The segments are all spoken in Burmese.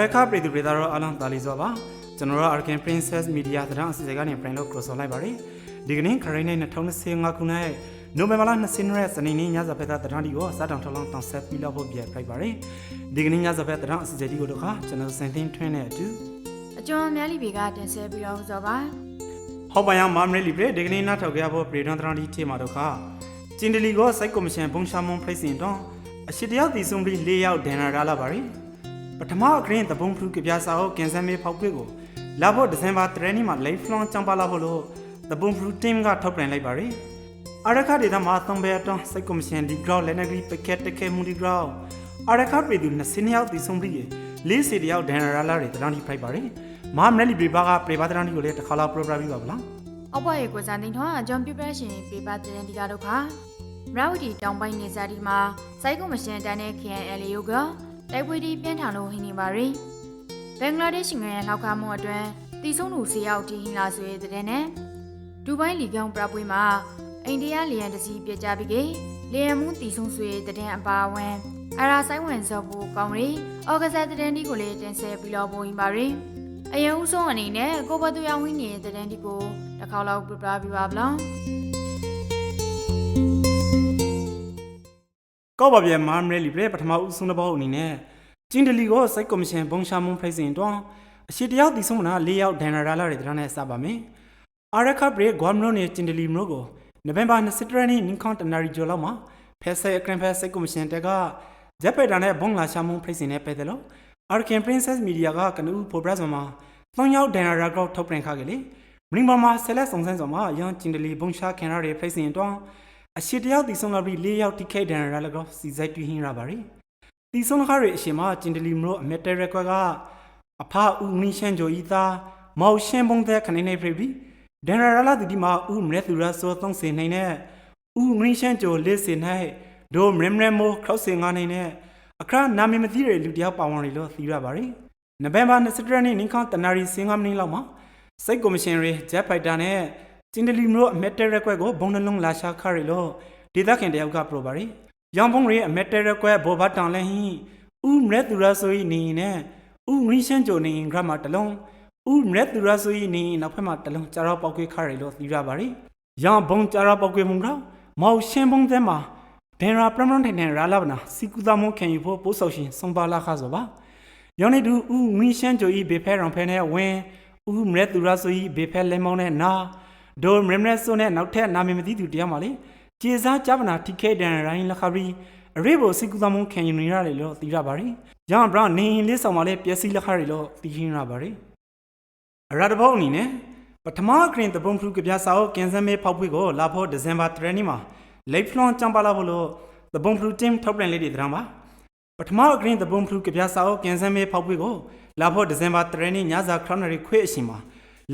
ရခပြည်သူပြည်သားတို့အားလုံးတာလီစွာပါကျွန်တော်တို့ Arkan Princess Media သတင်းအစီအစဉ်ကနေပြန်လို့ကြိုဆိုလိုက်ပါတယ်ဒီကနေ့ခရိုင်နဲ့2025ခုနှစ်နိုဝင်ဘာလ20ရက်စနေနေ့ညစာဖက်သားသတင်းဒီကိုစတောင်ထောင်းလောင်းတောင်ဆက်ပြီးလောက်ဖို့ပြပြလိုက်ပါတယ်ဒီကနေ့ညစာဖက်သတင်းအစီအစဉ်ဒီကိုတော့ခါကျွန်တော်စင်တင်ထွင်းတဲ့အတူအကျော်အများလီဘေကတင်ဆက်ပြီးတော့ဆိုပါဟောပါယမမရလီပြဒီကနေ့နောက်ထောက်ကြရဖို့ပြည်တော်သတင်းဒီထေမာတော့ခါကျင်တလီကိုစိုက်ကော်မရှင်ဘုံရှာမွန်ဖိတ်စင်တော့အရှိတယောက်တည်ဆုံပြီး၄ယောက်ဒန်နာရလာပါတယ် ပထမအခရင်တပုံဖလူကပြစာဟုတ်ကင်ဆယ်မေဖောက်ခွေကိုလာဖို့ဒီဇင်ဘာ3ရက်နေ့မှာ live flon ចောင်းပါလာဖို့လို့တပုံဖလူ team ကထုတ်ပြန်လိုက်ပါတယ်အရခဒေတာမှာသုံးဘဲတော့စိုက်ကော်မရှင်ဒီ ground လက်နက်ကြီးပကက်တကဲမူဒီ ground အရခပြည်သူ20ယောက်တည်ဆုံပြီးလေးစီတယောက်ဒန်နာရလာတွေတန်းဒီဖိုက်ပါတယ်မမရလီပြပါကပြေပါတန်းဒီကိုလည်းတစ်ခါလောက် program ပြီးပါဗလားအောက်ဘွားရေကိုစံတင်ထွန်းအကျော်ပြပရှင်ပေပါတင်ဒီကတော့ခါမရဝတီတောင်ပိုင်းနေစာဒီမှာစိုက်ကုမရှင်တန်းတဲ့ KNL ယုက တိုက်ပွဲဒီပြင်းထန်လို့ဟင်းနေပါရီဘင်္ဂလားဒေ့ရှ်ငွေလောက်ကားမှုအတွင်းတီဆုံးသူစီယောက်တီဟင်းလာဆွေတဲ့နဲ့ဒူဘိုင်းလီကောင်ပြပွဲမှာအိန္ဒိယလီယန်တစီပြကြပြီးကေလီယန်မှုတီဆုံးဆွေတဲ့အပါအဝင်အရာဆိုင်ဝင်စော်ဖို့ကောင်းရီအော်ဂဇတ်တဲ့ဒီကိုလေးတင်ဆက်ပြီးတော့ပို့ရင်ပါရီအရင်ဦးဆုံးအနေနဲ့ကိုဘသူရောင်းဝင်းနေတဲ့တဲ့ဒီကိုတစ်ခေါက်လောက်ပြပြပြပါဗလား ကောက်ပါပြန်မမရလီပြပထမဦးဆုံးတစ်ပေါက်အနေနဲ့ကျင်းတလီကိုစိုက်ကော်မရှင်ဘုံရှာမွန်ဖိတ်စင်တော့အရှိတယောက်တည်ဆုံးမနာ၄ယောက်ဒန်နာရလာတွေတန်းနဲ့စပါမယ်အာရခပရေဂွမ်နိုနဲ့ကျင်းတလီမလို့ကိုနိုဝင်ဘာ20ရက်နေ့နင်ကွန်တနာရီဂျိုလောက်မှာဖက်ဆယ်အခရင်ဖက်စိုက်ကော်မရှင်တက်ကဂျပက်တာနဲ့ဘုံလာရှာမွန်ဖိတ်စင်နဲ့ပဲတယ်လို့ Arkan Princess Media ကကနူဖိုဘရတ်မှာ၃ယောက်ဒန်နာရကောက်ထုတ်ပြန်ခခဲ့လေမင်းဘာမှာဆက်လက်စုံစမ်းဆောင်မှာရန်ကျင်းတလီဘုံရှာခင်ရတဲ့ဖိတ်စင်တော့ အရှိတယောက်တီဆုံးလာပြီး၄ယောက်တိခိတ်ဒန်ရလကောစီစိုက်တူဟင်းရပါရီတီဆုံးခါရအရှင်မကျင်တလီမလို့အမက်တရက်ကွက်ကအဖဦးမင်းရှန်ဂျိုဤသားမောက်ရှင်းပုံတဲ့ခနေနေပြပြီးဒန်ရလာတီဒီမှာဦးမရက်သူရဆိုသုံးစင်နေနဲ့ဦးမင်းရှန်ဂျိုလေးစင်၌ဒိုမရမရမိုခောက်စင်ငါနေနဲ့အခရနာမည်မသိတဲ့လူတယောက်ပါဝင်လို့သိရပါရီနိုဝင်ဘာ20ရက်နေ့နင်ခေါတနာရီစင်ငါမင်းလောက်မှာစိတ်ကော်မရှင်ရေဂျက်ဖိုက်တာနဲ့ ကျင်းတလီမလို့အမက်တဲရက်ကွက်ကိုဘုံနှလုံးလာရှာခရလို့ဒေသခင်တယောက်ကပရိုပါရီရောင်ဘုံရီအမက်တဲရက်ကွက်ဘောဘတ်တောင်လဲဟင်းဥမရက်သူရဆိုဤနေနဲ့ဥငရင်းရှန်ဂျိုနေဂရမတလုံးဥမရက်သူရဆိုဤနေနောက်ဖက်မှာတလုံးကြာတော့ပောက်ကွေးခရလို့သိရပါရီရောင်ဘုံကြာတော့ပောက်ကွေးမှုတော့မောက်ရှင်းဘုံတဲ့မှာဒန်ရာပရမန်ထိုင်နေရာလာဗနာစီကူသမုံခင်ယူဖို့ပို့ဆောက်ရှင်စုံပါလာခါဆိုပါယောနေတူဥငရင်းရှန်ဂျိုဤဘေဖဲရောင်ဖဲနဲ့ဝင်ဥမရက်သူရဆိုဤဘေဖဲလဲမောင်းနဲ့နာ ဒိုမရမရက်ဆိုနဲ့နောက်ထပ်နာမည်မသိသူတရားမှလေကျေစားကြပနာထိခဲဒန်ရိုင်းလခရီအရေးပေါ်စိတ်ကူးသမုံခံယူနေရတယ်လို့သိရပါတယ်။ရောင်ဘရောင်းနေရင်လေးဆောင်မှလည်းပျက်စီးလက်ခရီလို့သိရရပါတယ်။အရာတဘောအနေနဲ့ပထမအခရင်တပုံဖလူကပြစာအုပ်ကင်ဆယ်မေးဖောက်ဖွေးကိုလာဖို့ဒီဇင်ဘာ3ရက်နေ့မှာလိတ်ဖလွန်ចောင်းပါလာဖို့လို့တပုံဖလူ team ထုတ်ပြန်လေးတွေတရမ်းပါပထမအခရင်တပုံဖလူကပြစာအုပ်ကင်ဆယ်မေးဖောက်ဖွေးကိုလာဖို့ဒီဇင်ဘာ3ရက်နေ့ညစာခရနရီခွေအချိန်မှာ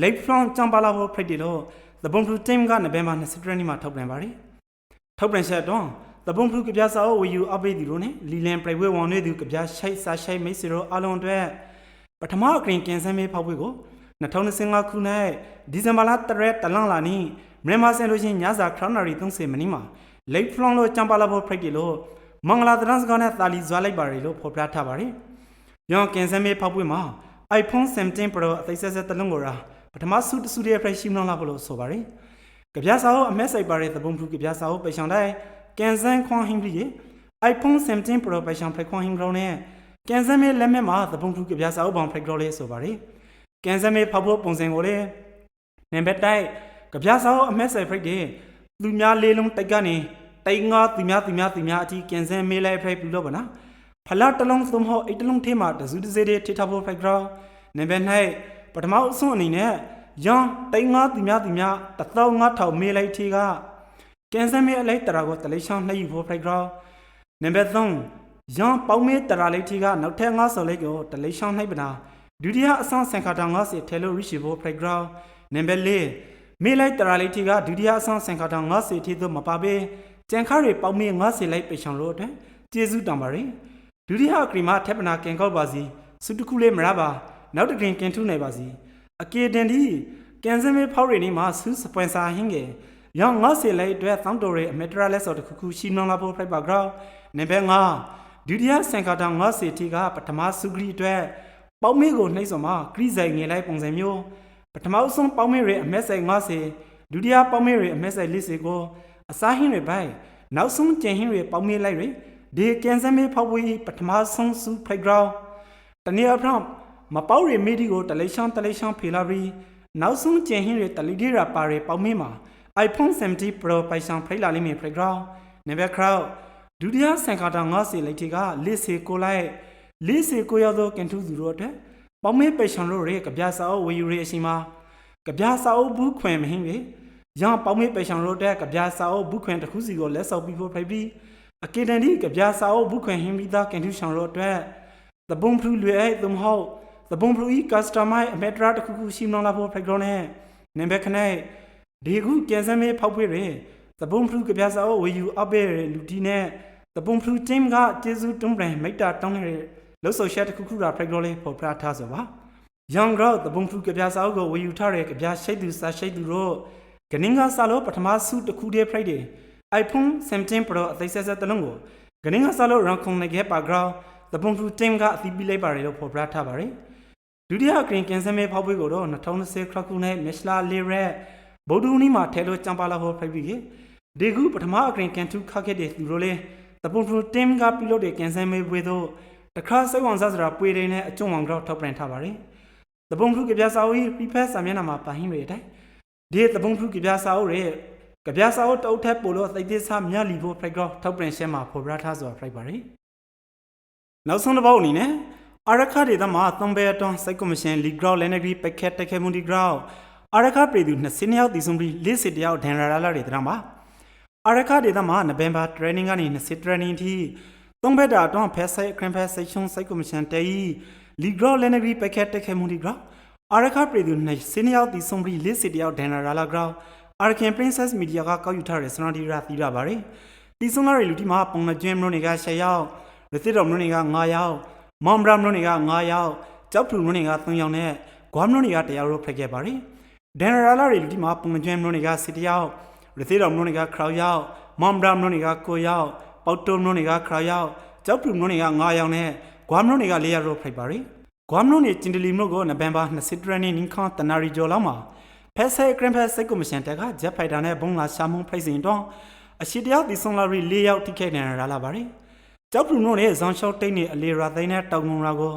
လိတ်ဖလွန်ចောင်းပါလာဖို့ဖိတ်တယ်လို့ The Bomb Fruit Team ကနိုဝင်ဘာ20ရက်နေ့မှာထုတ်ပြန်ပါတယ်။ထုတ်ပြန်ချက်တော့ The Bomb Fruit ကပြစာအုပ်ဝီယူအပိတ်ဒီလိုနဲ့လီလန် private ဝန်တွေသူကပြရှိုက်စာရှိုက်မိတ်ဆွေတို့အားလုံးအတွက်ပထမအကရင်ကင်ဆယ်မေးဖောက်ဖွေးကို2025ခုနှစ်ဒီဇင်ဘာလ3ရက်တလန့်လာနီမြန်မာစင်လို့ချင်းညစာခရနရီ30မိနစ်မှာ late from လို့ကြံပါလာဖို့ဖိတ်တယ်လို့မင်္ဂလာသရံစကားနဲ့တာလီဇွာလိုက်ပါတယ်လို့ဖော်ပြထားပါတယ်။ရောကင်ဆယ်မေးဖောက်ဖွေးမှာ iPhone 17 Pro အသိဆက်ဆက်တလုံးကိုရာ ပထမဆုတဆုရဲ့ price ရှိမလားလို့ဆိုပါရယ်ကြပြစာအုပ်အမက်ဆိုင်ပါတဲ့သဘုံဖလူကြပြစာအုပ်ပိတ်ဆောင်တိုင်းကန်ဆန်ခွန်ဟင်းပြီး iPhone 17 Pro ပိတ်ဆောင်ဖိတ်ခွန်ဟင်းကြောင်းနဲ့ကန်ဆန်မဲလက်မဲ့မှာသဘုံဖလူကြပြစာအုပ်ပေါင်းဖိတ်ကြောလေးဆိုပါရယ်ကန်ဆန်မဲဖောက်ဖို့ပုံစံကိုလေနံပါတ်တိုက်ကြပြစာအုပ်အမက်ဆိုင်ဖိတ်တဲ့သူများလေးလုံးတိုက်ကနေတိုင်ငါသူများသူများသူများအထိကန်ဆန်မဲလိုက်ဖိတ်ပြီးလို့ပါနော်ဖလာတလုံးသုံးဟောအိတ်တလုံးထဲမှာတစုတစေတွေထိထားဖို့ဖိတ်ကြောနံပါတ်9 ပထမအဆုံးအနေနဲ့ယံတိန်ငါသူများသူများတသောငါထောင်မေးလိုက်ထီကကင်ဆယ်မေးအလိုက်တရာကိုတလေးချောင်းနှိပ်ယူဖို့ဖိုက်ဂရောင်းနံပါတ်3ယံပေါင်းမေးတရာလိုက်ထီကနောက်ထပ်ငါဆော်လိုက်ကိုတလေးချောင်းနှိပ်ပနာဒုတိယအဆန်းစံခါတောင်ငါစီထဲလို့ရရှိဖို့ဖိုက်ဂရောင်းနံပါတ်4မေးလိုက်တရာလိုက်ထီကဒုတိယအဆန်းစံခါတောင်ငါစီထီသို့မပါပေကြံခါတွေပေါင်းမေးငါစီလိုက်ပေချောင်းလို့အတွက်ကျေးဇူးတောင်းပါရယ်ဒုတိယအကရီမထက်ပနာကင်ကောက်ပါစီစုတခုလေးမရပါ နောက်တစ်ခင်ကင်ထုနိုင်ပါစီအကေတန်ဒီကန်စမေဖောက်ရည်နေမှာဆူစပွန်ဆာဟင်းငယ်ရောင်းငါစီလိုက်အတွက်သောင်းတော်ရဲ့အမက်တရာလက်စော်တစ်ခုခုရှိနှောင်းလာဖို့ဖိုက်ပါဂရောင်းနံပါတ်5ဒုတိယစံကာတာငါစီတီကပထမစုဂရီအတွက်ပေါင်းမေးကိုနှိမ့်စော်မှာဂရိဇိုင်ငယ်လိုက်ပုံစံမျိုးပထမအဆုံးပေါင်းမေးရဲ့အမက်ဆိုင်90ဒုတိယပေါင်းမေးရဲ့အမက်ဆိုင်40ကိုအစားဟင်းတွေပိုင်နောက်ဆုံးကျန်ဟင်းတွေပေါင်းမေးလိုက်တွေဒီကန်ဆယ်မေးဖောက်ပွေးပထမဆုံးစူဖိုက်ဂရောင်းတနည်းအားဖြင့် မပေါက်ရမီဒီကိုတလိရှောင်းတလိရှောင်းဖေလာပြီးနောက်ဆုံးကျန်ဟင်းတွေတလီဒီရာပါရပေါင်းမေးမှာ iPhone 70 Pro ပိုင်ဆောင်ဖိလာလိမ့်မယ်ဖိုက်ဂရောင်းနံပါတ်ခရောက်ဒုတိယဆန်ကာတာ90လိုက်တီကလက်စေကိုလိုက်လက်စေကိုရောက်သောကန်ထူးသူတို့အတွက်ပေါင်းမေးပေရှံလို့ရဲကဗျာစာအုပ်ဝေယူရဲအရှိမှာကဗျာစာအုပ်ဘူးခွင်မဟင်းလေရန်ပေါင်းမေးပေရှံလို့တဲ့ကဗျာစာအုပ်ဘူးခွင်တစ်ခုစီကိုလက်ဆောက်ပြီးဖို့ဖိုက်ပြီးအကေတန်ဒီကဗျာစာအုပ်ဘူးခွင်ဟင်းပြီးသားကန်ထူးရှံလို့အတွက်သဘုံဖလူလွေအဲ့သမဟုတ် သဘုံဖလူဤကစတမိုင်းအမက်တရာတစ်ခုခုရှိမလာဖို့ဖိုက်ကြောနဲ့နံပါတ်ခနဲ့ဒီခုကျန်စမေးဖောက်ဖွေးရဲသဘုံဖလူကဗျာစာအုပ်ဝေယူအပ်ပဲလူတီနဲ့သဘုံဖလူတင်းကကျေစုတွန်းပြန်မိတ်တာတောင်းနေတဲ့လို့ဆိုရှက်တစ်ခုခုတာဖိုက်ကြောလေးပေါ်ပြထားဆိုပါယံဂရောတဘုံဖူကပြာစာအုပ်ကိုဝေယူထားတဲ့ကပြာရှိတ်သူစာရှိတ်သူတို့ဂနင်းကစာလို့ပထမဆုတစ်ခုတည်းဖရိုက်တယ် iPhone 17 Pro အသိဆက်ဆက်တစ်လုံးကိုဂနင်းကစာလို့ရန်ခုံနေခဲ့ပါဂရောတဘုံဖူတင်ကအသီးပြီးလိုက်ပါတယ်လို့ဖော်ပြထားပါတယ် ဒုတိယဂရင်းကင်ဆယ်မဲဖောက်ပွေးကိုတော့2020ခရခုနဲ့မက်ရှလာလေးရက်ဗုဒ္ဓဦးနီးမှာထဲလို့ကြံပါလာဖို့ဖရိုက်ပြီးခဲ့ဒီခုပထမအဂရင်းကန်တူခခဲ့တဲ့သူတို့လေတဘုံဖူတင်ကပြုလုပ်တဲ့ကင်ဆယ်မဲပွေးတို့တခါစိတ်ဝင်စားစရာပွေတွေနဲ့အကျုံအောင်တော့ထောက်ပြန်ထားပါတယ်တပုံဖုကပြစာအုပ်ဤပြဖက်စာမျက်နှာမှာပါဟင်းတွေအတိုင်းဒီတပုံဖုကပြစာအုပ်ရဲ့ကပြစာအုပ်တအုပ်ထက်ပို့လို့သိသေးစားမြတ်လီဖို့ဖလိုက်တော့ထောက်ပြန်ရှင်းမှာဖော်ပြထားစွာဖလိုက်ပါရီနောက်ဆုံးတစ်ပုတ်အနေနဲ့ အာရခဒေသမှာသုံးဘဲအတွန်းစိုက်ကော်မရှင်လီဂရောလန်နဂရီပက်ခက်တက်ခဲမွန်ဒီဂရောအာရခပြည်သူ20ရောက်တည်ဆုံးပြီး40တယောက်ဒန်ရာလာတွေတရမှာအာရခဒေသမှာနဗ emba training ကနေ20 training ထိသုံးဘက်တာအတွန်းဖက်ဆိုင်ခရင်ဖက်ဆိုင်ရှုံစိုက်ကော်မရှင်တဲဤလီဂရောလန်နဂရီပက်ခက်တက်ခဲမွန်ဒီဂရောအာရခပြည်သူ20ရောက်တည်ဆုံးပြီး40တယောက်ဒန်ရာလာဂရောအာရခင် princess media ကကောက်ယူထားတဲ့စနဒီရာသီရပါတယ်တီဆုံးလာတဲ့လူတီမှာပုံနှကျွင်းမလို့နေက10ရောက်ရသစ်တော်မလို့နေက9ရောက် မောင်ဘရာမလို့နေက9ရောက်ကြောက်ဖြူမလို့နေက3ရောက်နဲ့ဂွမ်မလို့နေက1ရောက်လို့ဖက်ခဲ့ပါတယ်ဒန်ရာလာတွေလူတီမှာပုံနှကျွင်းမလို့နေက10ရောက်ရသစ်တော်မလို့နေကခရောင်ရောက်မောင်ဘရာမလို့နေက9ရောက်ပေါတုံမလို့နေကခရောင်ရောက်ကြောက်ဖြူမလို့နေက9ရောက်နဲ့ဂွမ်မလို့နေက4ရောက်လို့ဖက်ပါတယ်ဂွမ်မလို့နေကျင်တလီမလို့ကိုနဗ emba 20ရက်နေ့နင်းခါတနာရီကျော်လောက်မှာဖက်ဆဲဂရန်ဖက်စိတ်ကိုမရှင်တက်ကဂျက်ဖိုက်တာနဲ့ဘုံလာရှာမုံဖိတ်စဉ်တော့အရှိတယောက်ဒီဆုံးလာရီ၄ယောက်ထိခိုက်နေရလာပါတယ် ကြောက်ဖြူမလို့နေဇွန်ရှော့တိတ်နေအလေရာသိန်းနဲ့တောင်ငုံရာကို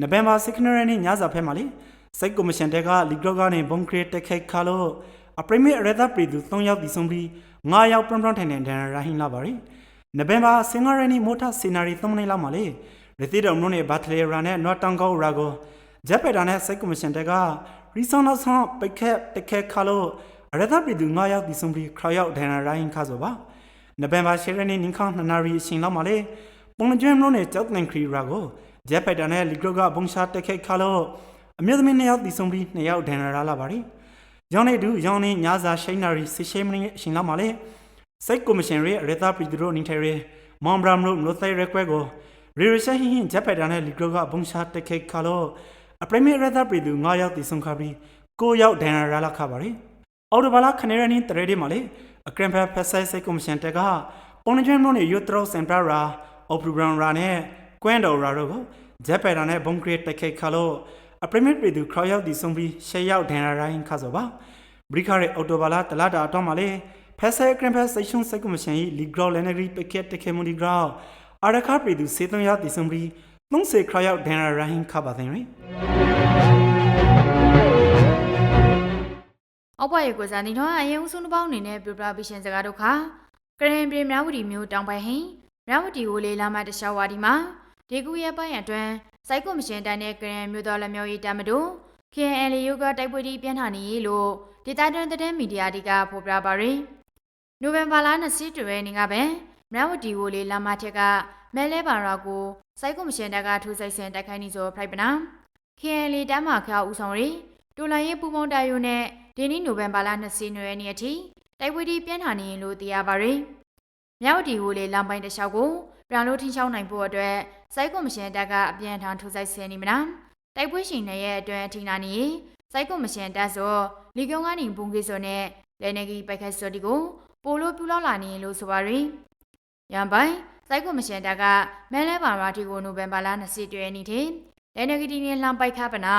နဗ emba 6ရက်နေ့ညစာဖက်မှာလေစိတ်ကိုမရှင်တက်ကလီဂရောကနေဘုံခရစ်တက်ခိုက်ခါလို့အပရိမေရဒပရီသူ3ယောက်ဒီဆုံးပြီး9ယောက်ပရန်ပရန်ထိုင်နေဒန်ရာဟင်းလာပါတယ်နဗ emba စင်္ဂရနီမိုတာစီနာရီ3မိနစ်လောက်မှာလေရသီတော်မလို့နေဘတ်လေရာနဲ့နော်တောင်ကောက်ရာကိုဂျက်ပက်တာနဲ့စိတ်ကမရှင်တက်ကရီဆောင်းနောက်ဆောင်ပိတ်ခက်တခဲခါလို့အရသပြည်သူ9ယောက်ဒီဆုံးပြီးခရရောက်ဒန်နာရိုင်းခါဆိုပါနဗ emba10 ရက်နေ့နင်းခေါနှစ်နာရီအချိန်လောက်မှာလေ ပုံကျွမ်းမလို့နေကြောက်တန်ခရီရာကိုဂျက်ပက်တာနဲ့လီဂရိုကဘုံရှာတက်ခဲခါလို့အမြင့်သမီး2ယောက်ဒီဆုံးပြီး2ယောက်ဒန်နာရလာပါရီရောင်းနေတူရောင်းနေညစာရှိန်နာရီစစ်ရှိမင်းအချိန်လောက်မှာလေစိတ်ကမရှင်ရဲ့အရသပြည်သူတို့နေထိုင်ရဲမောင်ဘရမ်လို့နိုသိုင်ရက်ကွဲကိုရီရရှဟင်းဂျက်ပက်တာနဲ့လီဂရိုကဘုံရှာတက်ခဲခါလို့အပရမီရသပြည်သူ9ယောက်တည်ဆုံခါပြီး9ယောက်ဒန်ရာလာခါပါရီအော်တိုဘာလာခနေရနီတရေဒီမှာလေအကရန်ဖက်ဖက်ဆိုင်ဆိုင်ကော်မရှင်တက်ကပုံနှကျွမ်းမလို့နေယူထရောစင်ပရာ အော်ပရူဘရန်ရာနဲ့ကွမ်ဒေါ်ရာတို့ကိုဂျက်ပက်တာနဲ့ဘုံခရစ်တက်ခဲခါလို့အပရမီပြည်သူ9ယောက်တည်ဆုံပြီး10ယောက်ဒန်ရာရိုင်းခါဆိုပါဘရိခါရဲ့အော်တိုဘာလာတလာတာအတော့မှာလေဖက်ဆိုင်ကရန်ဖက်ဆိုင်ရှုံဆိုင်ကော်မရှင်ကြီးလီဂရောလန်နဂရီပက်ကက်တက်ခဲမွန်ဒီဂရောအာရခါပြည်သူ73ယောက်တည်ဆုံပြီး30ခရယောက်ဒန်ရာရိုင်းခါပါတဲ့ရီအောက်ပွားရေကိုစားနေတော့အရင်ဦးဆုံးတစ်ပေါင်းအနေနဲ့ပြပြပရှင်စကားတို့ခါကရင်ပြည်မြဝတီမျိုးတောင်ပိုင်းဟင် မြဝတီကိုလေလာမတခြားဝါဒီမှာဒေကူရဲ့ပိုင်းအတွင်းစိုက်ကွန်မရှင်တန်းတဲ့ကရင်မျိုးတော်လက်မျိုးရေးတမ်းမတို့ KNL ယုကတိုက်ပွဲတီးပြန်ထာနေလို့ဒေတာတွင်တဲ့မီဒီယာတွေကဖော်ပြပါရယ်နိုဝင်ဘာလ20ရက်နေ့ကပဲမြဝတီကိုလေလာမထက်ကမဲလဲပါရာကိုစိုက်ကွန်မရှင်တက်ကထိုးစိုက်ဆင်တိုက်ခိုင်းနေဆိုဖိုက်ပနာ KNL တမ်းမှာခါဦးဆောင်ရီတူလိုင်းရေးပူပေါင်းတာယုနဲ့ဒီနေ့နိုဝင်ဘာလ20ရက်နေ့အထိတိုက်ပွဲတီးပြန်ထာနေလို့သိရပါရယ် မြဝတီကိုလေလမ်းပိုင်းတစ်လျှောက်ကိုပြန်လို့ထင်းချောင်းနိုင်ဖို့အတွက်စိုက်ကွန်မရှင်တက်ကအပြန်ထန်ထိုးစိုက်ဆင်နေမလားတိုက်ပွဲရှင်တွေရဲ့အတွင်းအထိနာနေစိုက်ကွန်မရှင်တက်ဆိုလီကုံကနေဘုံကေဆိုနဲ့လဲနေကြီးပိုက်ခတ်စော်ဒီကိုပိုလို့ပြူလောက်လာနေလို့ဆိုပါရယ်ရန်ပိုင်းစိုက်ကွန်မရှင်တက်ကမဲလဲပါရာတီကိုနိုဝင်ဘာလ20ရက်နေ့ထိလက်နက်ကတီနဲ့လှမ်းပိုက်ခပနာ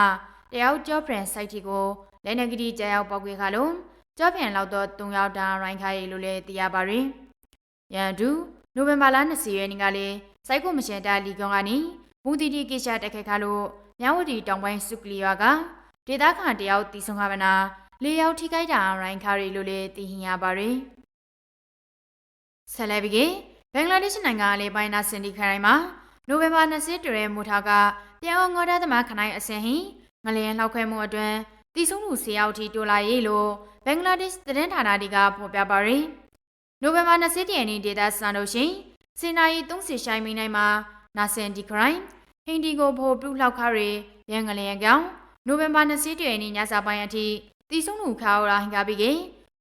တယောက်ကြော့ဖရန်စိုက်တီကိုလက်နက်ကတီကြောက်ပောက်ခွေခါလုံးကြော့ဖရန်လောက်တော့၃ယောက်တန်းရိုင်းခိုင်းလို့လည်းသိရပါရင် ရန်တူနိုဝင်ဘာလ20ရက်နေ့ကလည်းစိုက်ကိုမရှင်တာလီကွန်ကနေမူတီတီကိစ္စတက်ခက်ခါလို့မြဝတီတောင်ပိုင်းစုကလီရွာကဒေသခံတယောက်တီဆုံခပနာလေးယောက်ထိခိုက်တာရိုင်းခါရီလို့လည်းသိဟင်ရပါရင်ဆယ်လဘီကေဘင်္ဂလားဒေ့ရှ်နိုင်ငံအလဲပိုင်းနာစင်ဒီခရိုင်မှာနိုဝင်ဘာ20ရက်မူထားကပြန်အောင်ငေါ်တဲ့သမားခနိုင်အစင်ဟင်ငလျင်လောက်ခွဲမှုအတွင်းတီဆုံလူဆေယောက်ထိတိုးလာရေးလို့ဘင်္ဂလားဒေ့ရှ်သတင်းဌာနတွေကဖော်ပြပါရယ် နိုဝင်ဘာ20ရက်နေ့ဒေတာစံလို့ရှင်စင်နာရီ30ရှိုင်းမိနိုင်မှာနာစင်ဒီခရိုင်ဟင်ဒီကိုဖိုပြုလောက်ခါရီရန်ငလျင်ကောင်နိုဝင်ဘာ20ရက်နေ့ညစာပိုင်းအထိတီဆုံလူခါရာဟင်ကပြီးကေ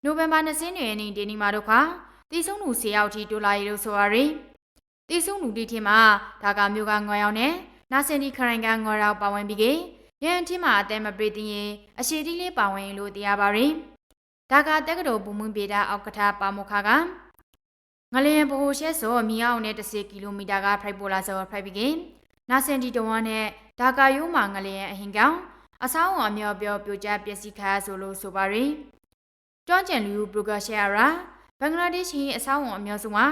နိုဝင်ဘာ20ရက်နေ့ဒီနီမာတို့ခါတီဆုံလူဆေယောက်ထိတိုးလာရေးလို့ဆိုရယ်တီဆုံလူတီထင်မှာဒါကမျိုးကငွေရောက်နဲ့နာစင်ဒီခရိုင်ကငွေရောက်ပါဝင်ပြီးကေရန်အထင်းမှာအတဲမပရိသင်းရင်အရှိတီလေးပါဝင်လို့တရားပါရင် ဒါကတက္ကသိုလ်ဘူမွန်ပေတာအောက်ကထာပါမခါကငလျင်ဘိုရှဲစောမီအောင်နဲ့10ကီလိုမီတာကဖရိုက်ပိုလာစောဖရိုက်ပြီးကနာစင်တီတဝမ်းနဲ့ဒါကာယိုးမှာငလျင်အဟင်ကောင်အဆောင်းအမြော်ပြောပြိုကျပျက်စီးခါဆိုလို့ဆိုပါရင်ကျွမ်းကျင်လူဘရိုကရှယ်ရာဘင်္ဂလားဒေ့ရှ်အဆောင်းအမြော်စုမှာ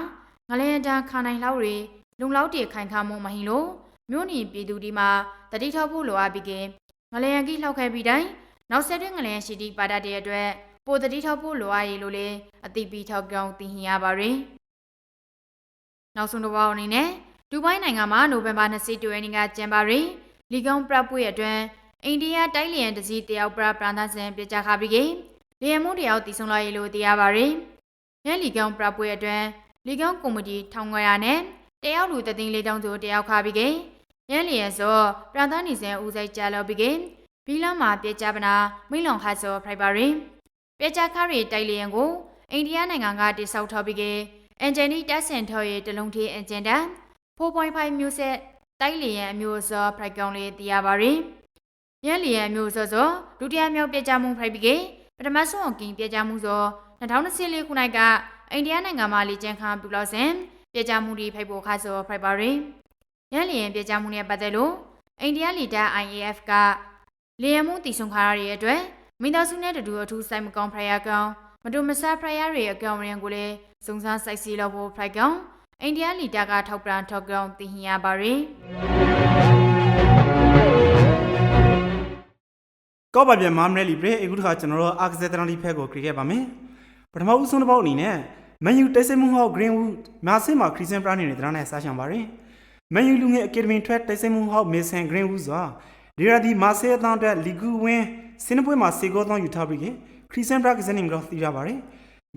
ငလျင်တန်ခါနိုင်လောက်တွေလုံလောက်တည်ခိုင်ခါမှုမဟင်လို့မြို့နေပြည်သူဒီမှာတတိထောက်ဖို့လိုအပ်ပြီးကငလျင်ကြီးလှောက်ခဲ့ပြီးတိုင်းနောက်ဆက်တွဲငလျင်ရှိသည့်ပါဒတဲ့အတွက် ပိုတတိထောက်ဖို့လိုအပ်ရလို့လေအတိပီထောက်ကြောင်းသိဟင်ရပါရင်နောက်ဆုံးတစ်ပေါက်အနေနဲ့ဒူဘိုင်းနိုင်ငံမှာနိုဝင်ဘာ22ရက်နေ့ကကျင်းပရင်လီကွန်ပရပ်ပွေအတွင်းအိန္ဒိယတိုက်လျင်တစည်းတယောက်ပရပရန်သစင်ပြကြခါပြီးကလျင်မှုတယောက်တည်ဆုံလာရလို့သိရပါရင်ညလီကွန်ပရပ်ပွေအတွင်းလီကွန်ကော်မတီ1900နဲ့တယောက်လူတသိန်းလေးတောင်းဆိုတယောက်ခါပြီးကရန်လျင်စောပရန်သနီစင်ဦးစိတ်ကြလောက်ပြီးကဘီလာမှာပြကြပနာမိလုံခါစောဖရိုက်ပါရင် ပြကြခါရီတိုက်လျင်ကိုအိန္ဒိယနိုင်ငံကတိဆောက်ထားပြီးကအန်ဂျင်နီတက်ဆင်ထော်ရဲ့တလုံးထေးအန်ဂျင်တန်4.5မျိုးဆက်တိုက်လျင်အမျိုးအစားဖရိုက်ကောင်လေးသိရပါရင်ရန်လျင်အမျိုးအစားစောဒုတိယမြောက်ပြကြမှုဖရိုက်ပြီးကပထမဆုံးအကင်ပြကြမှုစော2024ခုနှစ်ကအိန္ဒိယနိုင်ငံမှာလေ့ကျင့်ခန်းပြုလုပ်စဉ်ပြကြမှုတွေဖိုက်ဖို့ခါစောဖရိုက်ပါရင်ရန်လျင်ပြကြမှုနဲ့ပတ်သက်လို့အိန္ဒိယလီဒါ IAF ကလျင်မှုတည်ဆုံခါရရဲ့အတွက် မိသားစုနဲ့တူအထူးစိုက်မကောင်းဖရိုက်ကောင်မတူမဆဖရိုက်ရဲ့အကောင်ရန်ကိုလည်းစုံစမ်းစိုက်စီလို့ဖို့ဖရိုက်ကောင်အိန္ဒိယလီဒါကထောက်ပံ့ထောက်ကောင်တည်ဟင်ရပါရင်ကောပါပြန်မမရဲလီပရေအခုတစ်ခါကျွန်တော်တို့အာကစားတရန်လီဖက်ကိုခရီးခဲ့ပါမယ်ပထမဦးဆုံးတစ်ပေါက်အနေနဲ့မန်ယူတိုက်စစ်မှုဟောက် Greenwood မာဆင်မှာခရီးစင်ပရာနေတဲ့တရန်နဲ့စားရှောင်ပါတယ်မန်ယူလူငယ်အကယ်ဒမီထွက်တိုက်စစ်မှုဟောက်မေဆန် Greenwood ဆိုတာဒီရာဒီမာဆေအတောင်းအတွက်လီဂူဝင်း စင်နပွဲမှာစေဂောတောင်းယူထားပြီးခရီးစင်ပရာကစနေမျိုးသိရပါတယ်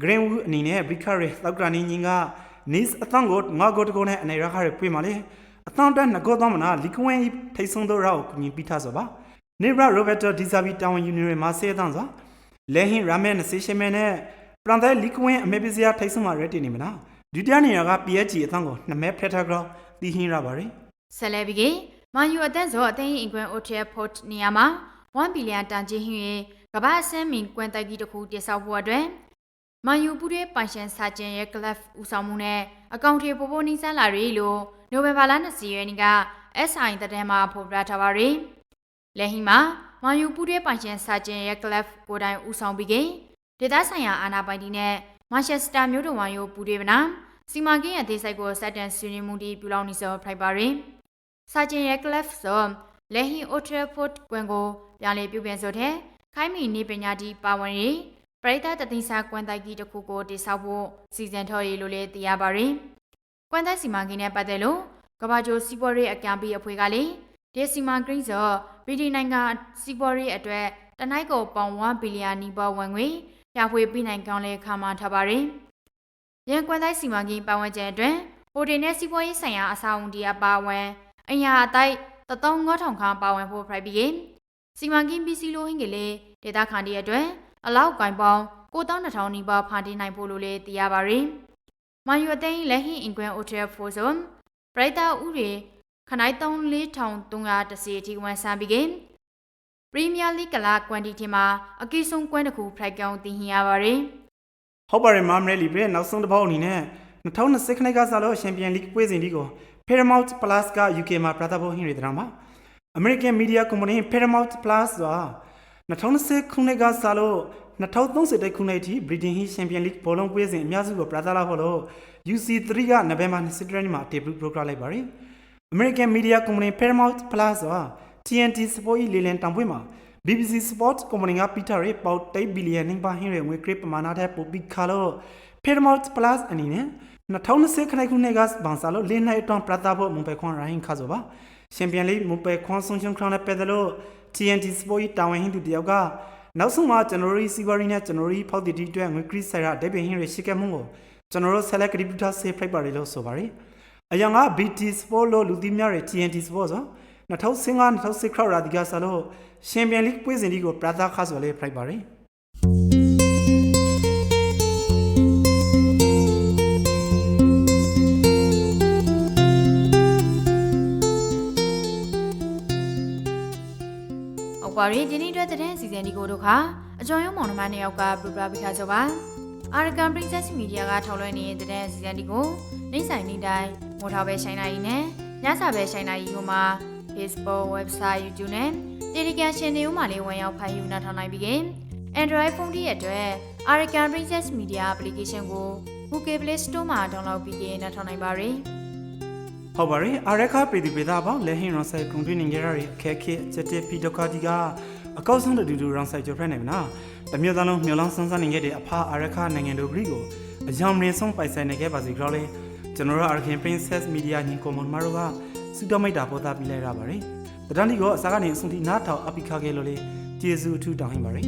Greenwood အနေနဲ့ Bicare လောက်ကနေညင်က Nice အတောင်းကိုငါဂိုတကိုနဲ့အနေရခါရပြေးมาလေအတောင်းတက်ငကောတောင်းမနာလီဂူဝင်းထိတ်ဆုံးတော့ရောက်မြင်ပြီးသားဆိုပါနေဘရာရိုဘတ်တိုဒီဇာဗီတာဝန်ယူနီရဲ့မာဆေးတန်းစွာလဲဟင်ရမဲနစီရှမဲနဲ့ပရန်တဲလီကွင်းအမေပစီယာထိုက်ဆုံမှာရက်တင်နေမလားဒုတိယနေရာက PSG အသံကိုနှစ်မဲဖရက်တာဂရောတီဟင်းရပါရီဆယ်လဲပြီးကမန်ယူအတန်းစောအသိန်းအင်ကွန်အိုတယ်ဖို့နေရာမှာ 1ဘီလီယံတန်ကြီးဟင်းရဲ့ကမ္ဘာအဆန်းမင်ကွန်တိုက်ကြီးတစ်ခုတည်ဆောက်ဖို့အတွက်မန်ယူပူတဲ့ပိုင်ရှင်စာကျင်ရဲ့ကလပ်ဦးဆောင်မှုနဲ့အကောင့်တွေပို့ဖို့နှိစမ်းလာရီလို့နိုဝင်ဘာလ20ရက်နေ့က SI တတဲ့မှာဖော်ပြထားပါရီလက်ဟီမှာမန်ယူပူတဲ့ပိုင်ရှင်စာကျင်ရဲ့ကလပ်ကိုတိုင်ဦးဆောင်ပြီးကဒေသဆိုင်ရာအာဏာပိုင်တွေနဲ့မန်ချက်စတာမြို့တော်ဝန်ယိုပူတွေဗနာစီမာကင်းရဲ့ဒေသကိုစက်တန်ဆွေးနွေးမှုတီပြုလုပ်နေစောဖိုက်ပါရီစာကျင်ရဲ့ကလပ်ဆို လက်ဟီအိုထရဖို့ကွန်ကိုပြန်လည်ပြုပြင်ဆိုတဲ့ခိုင်းမီနေပညာတီပါဝင်ရီပရိသတ်တသိန်းစာကွန်တိုက်ကြီးတစ်ခုကိုတိစောက်ဖို့စီစဉ်ထော်ရည်လို့လည်းသိရပါရီကွန်တိုက်စီမံကိန်းနဲ့ပတ်သက်လို့ကဘာဂျိုစီပေါ်ရေးအကံပေးအဖွဲ့ကလည်းဒီစီမံကိန်းဆိုဗီဒီနိုင်ငံစီပေါ်ရေးအတွက်တနိုက်ကိုပေါင်1ဘီလီယံနီပေါ်ဝင်ငွေရဖွေပြီးနိုင်ကောင်းလဲခါမှထားပါရီရန်ကွန်တိုက်စီမံကိန်းပါဝင်ခြင်းအတွင်းဟိုတယ်နဲ့စီပေါ်ရေးဆိုင်ရာအဆောက်အုံတရားပါဝင်အင်ယာအတိုက် တသော9000ခန်းပါဝင်ဖို့ဖိုက်ပြီးစီမံကိန်းပစ္စည်းလိုဟင်းကလေးဒေတာခန်တီအတွက်အလောက်ကင်ပေါင်း9200နီးပါးဖန်တီးနိုင်ဖို့လိုလေသိရပါရင်မန်ယူအသိန်းလက်ဟင်းအင်ကွန်အိုတယ်ဖိုဇွန်ပရိသတ်ဥတွေခနိုင်3330အထိဝန်ဆန်းပြီးကပရီးမီးယားလိကလာကွမ်တီတီမှာအကီဆုံးကွမ်တစ်ခုဖရိုက်ကောင်တင်ဟင်ရပါရင်ဟုတ်ပါတယ်မမရဲလီပရေနောက်ဆုံးတစ်ပေါက်အနေနဲ့2020ခနှစ်ကစားလို့ချန်ပီယံလိပွဲစဉ်ဒီကို Paramount Plus က UK မှာပြသဖို့ဟင်းရတဲ့တရန်ပါ American Media Company Paramount Plus ဆိုတာ2020ခုနှစ်ကစလို့2030ခုနှစ်အထိ Britain Heat Champion League ဘောလုံးပွဲစဉ်အများစုကိုပြသလာဖို့လို့ UC3 က November 20ရက်နေ့မှာ debut လုပ်လိုက်ပါတယ်။ American Media Company Paramount Plus ဆိုတာ TNT Sport ၏လေလံတောင်ပွဲမှာ BBC Sport Company ကပိထားတဲ့ပေါက်3ဘီလီယံနှိမ်ပါဟင်းရဲ့ငွေကြေးပမာဏထက်ပိုပြီးခါလို့ Paramount Plus အနေနဲ့ 2020ခုနှစ်ခုနှစ်ကဘန်ဆာလို့လေးနှစ်အတွင်းပြသဖို့မွန်ပဲခွန်ရိုင်းခါဆိုပါချန်ပီယံလိမွန်ပဲခွန်ဆုံချုံခရောင်းနဲ့ပက်တယ်လို့ TNT Sport ၏တာဝန်ဟင်းသူတယောက်ကနောက်ဆုံးမှာကျွန်တော်တို့စီဝါရီနဲ့ကျွန်တော်တို့ဖောက်တီတီအတွက်ငွေခရစ်ဆိုင်ရာအဒေဘင်ဟင်းရရှိခဲ့မှုကိုကျွန်တော်တို့ select contributor save ဖိုက်ပါတယ်လို့ဆိုပါတယ်အရင်က BT Sport လို့လူသိများတဲ့ TNT Sport ဆို2015 2016ခရောက်ရာဒီကစားလို့ချန်ပီယံလိပွဲစဉ်ဒီကိုပြသခါဆိုလေဖိုက်ပါတယ် ဟုတ်ပါပြီဒီနေ့အတွက်တဲ့စီစဉ်ဒီကိုတို့ခါအကျော်ရုံးမောင်နှမနှစ်ယောက်ကပြပြပေးထားကြပါအာရကန်ပရိသတ်မီဒီယာကထောက်လွှင့်နေတဲ့တဲ့စီစဉ်ဒီကိုနေဆိုင်နေတိုင်းမိုးထောင်ပဲရှိုင်းနိုင်နဲ့ညစာပဲရှိုင်းနိုင်ယူမှာ Facebook website YouTube နဲ့ Telegram channel မှာလေးဝင်ရောက်ဖန်ယူနားထောင်နိုင်ပြီခင် Android ဖုန်းတွေအတွက် Arakan Princess Media application ကို Google Play Store မှာ download ပြီးရင်နားထောင်နိုင်ပါရယ် ဟုတ်ပါတယ်အာရက်ခပြည်သူပြည်သားပေါ့လက်ဟင်းရောင်ဆိုင်ကွန်ထရီနေကြရတဲ့အခက်ခဲချက်တက်ဖီဒိုကာဒီကအကောက်ဆုံးတူတူရောင်ဆိုင်ကျော်ဖက်နေမလားတမျိုးသားလုံးမျောလောင်းဆန်းဆန်းနေခဲ့တဲ့အဖအာရက်ခနိုင်ငံတို့ဂရီကိုအယောင်ရင်းဆုံးပိုင်ဆိုင်နေခဲ့ပါစီကြောလေကျွန်တော်တို့ Arkin Princess Media ညီကိုမန်မာတို့ကစူတော်မိတ်တာပေါ်သားပြီးလိုက်ရပါတယ်တဒန်းဒီကိုအစားကနေအဆုံးထိနားထောင်အပိခခဲ့လို့လေကျေးဇူးအထူးတောင်းဟင်ပါတယ်